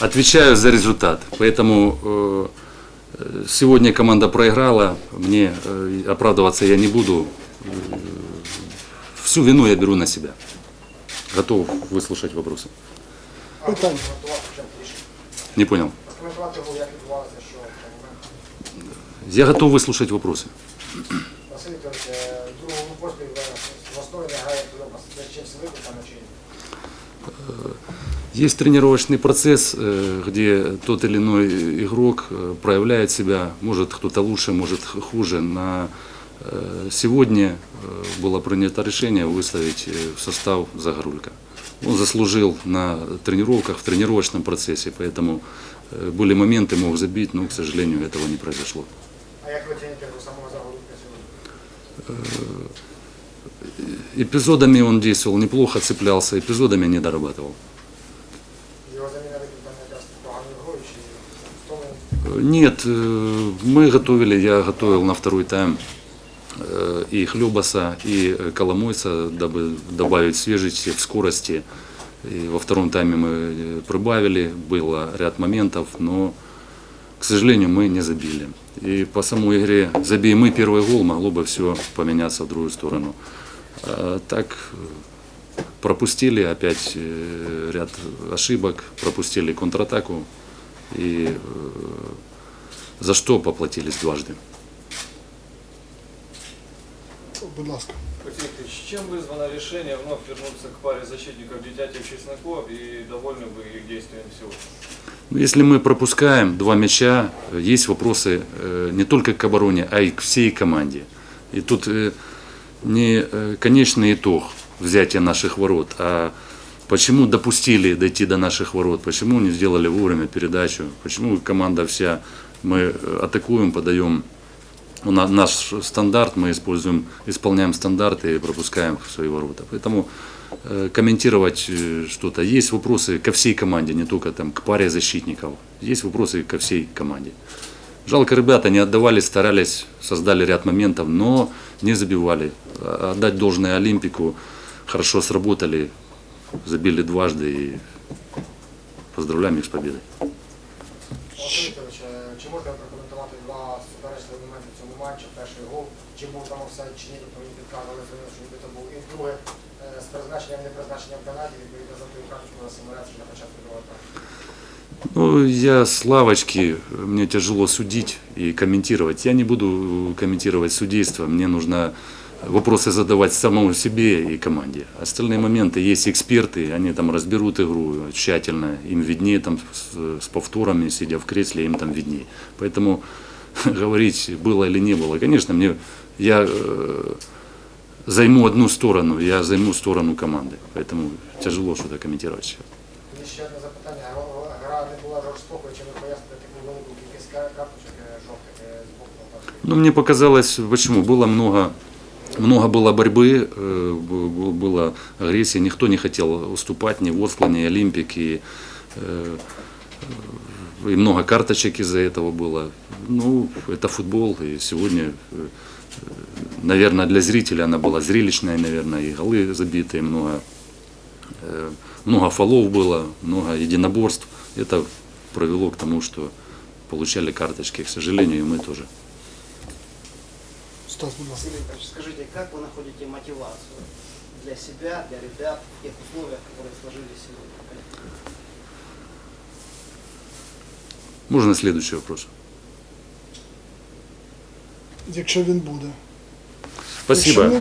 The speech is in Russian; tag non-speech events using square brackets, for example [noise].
отвечаю за результат. Поэтому э, э, сегодня команда проиграла, мне э, оправдываться я не буду. Э, Всю вину я беру на себя. Готов выслушать вопросы. Питання. Прокоментувати в чому рішення. Не понял. Прокоментувати його, як відбувалося, що в той момент. Я готов выслушать вопросы. Василь Вікторович, е, в другому поспіль ви в основі не грає Кульопас. Це чимось викликано чи ні? Есть тренировочный процесс, э, где тот или иной игрок э, проявляет себя, может кто-то лучше, может хуже. На э, сегодня э, было принято решение выставить э, в состав Загорулька. Он заслужил на тренировках, в тренировочном процессе, поэтому э, были моменты, мог забить, но, к сожалению, этого не произошло. А як ви оціните гру самого Загорулька сьогодні? Эпизодами он действовал неплохо, цеплялся, эпизодами не дорабатывал. Нет, э, мы готовили, я готовил на второй тайм э, и Хлебаса, и э, Коломойца, дабы добавить свежести в скорости. И во втором тайме мы прибавили, было ряд моментов, но, к сожалению, мы не забили. И по самой игре, забей мы первый гол, могло бы все поменяться в другую сторону. А так пропустили опять э, ряд ошибок, пропустили контратаку и э, за что поплатились дважды. Будь ласка. Чем вызвано решение вновь вернуться к паре защитников Детятев Чесноков и довольны вы их действиями сегодня? Ну, Если мы пропускаем два мяча, э, есть вопросы не только к обороне, а и к всей команде. И тут не э, конечный итог взятия наших ворот, а почему допустили дойти до наших ворот, почему не сделали вовремя передачу, почему команда вся, мы э, атакуем, подаем наш стандарт, мы используем, исполняем стандарты и пропускаем в свои ворота. Поэтому э, комментировать что-то. Есть вопросы ко всей команде, не только там, к паре защитников. Есть вопросы ко всей команде. Жалко, ребята не отдавали, старались, создали ряд моментов, но не забивали. А- Отдать должное Олимпику, хорошо сработали, забили дважды и поздравляем их с победой. Василь Вікторович, е, чи можна прокоментувати два суперечливі моменти в цьому матчі? Перший гол, чи був там офсайд, чи ні, тобто мені підказували, що нібито був. І друге, е, з призначенням, не призначенням пенальті, відповідно за тою карточку на симуляцію на початку другого тайму. Ну, я с лавочки, мне тяжело судить и комментировать. Я не буду комментировать судейство, мне нужно вопросы задавать самому себе и команде. Остальные моменты, есть эксперты, они там разберут игру тщательно, им виднее там с, с повторами, сидя в кресле, им там виднее. Поэтому [laughs] говорить было или не было, конечно, мне, я э, займу одну сторону, я займу сторону команды, поэтому тяжело что-то комментировать сейчас. Тоді ще одне запитання. Гра- Гра не була жорстокою, чи ви поясните таку велику кількість кар- карточок е, жовтих е, з боку Полтавської? Ну, мне показалось, почему, было много, много было борьбы, э, б- б- было агрессии, никто не хотел уступать, ни Ворскла, ни Олимпик, и, э, и много карточек из-за этого было. Ну, это футбол, и сегодня, э, наверное, для зрителя она была зрелищная, наверное, и голы забитые, много, э, много фолов было, много единоборств. Это привело к тому, что получали карточки, к сожалению, и мы тоже. Стас. Василий скажите, как вы находите мотивацию для себя, для ребят в тех условиях, которые сложились сегодня? Можно следующий вопрос? Якщо він буде. Спасибо.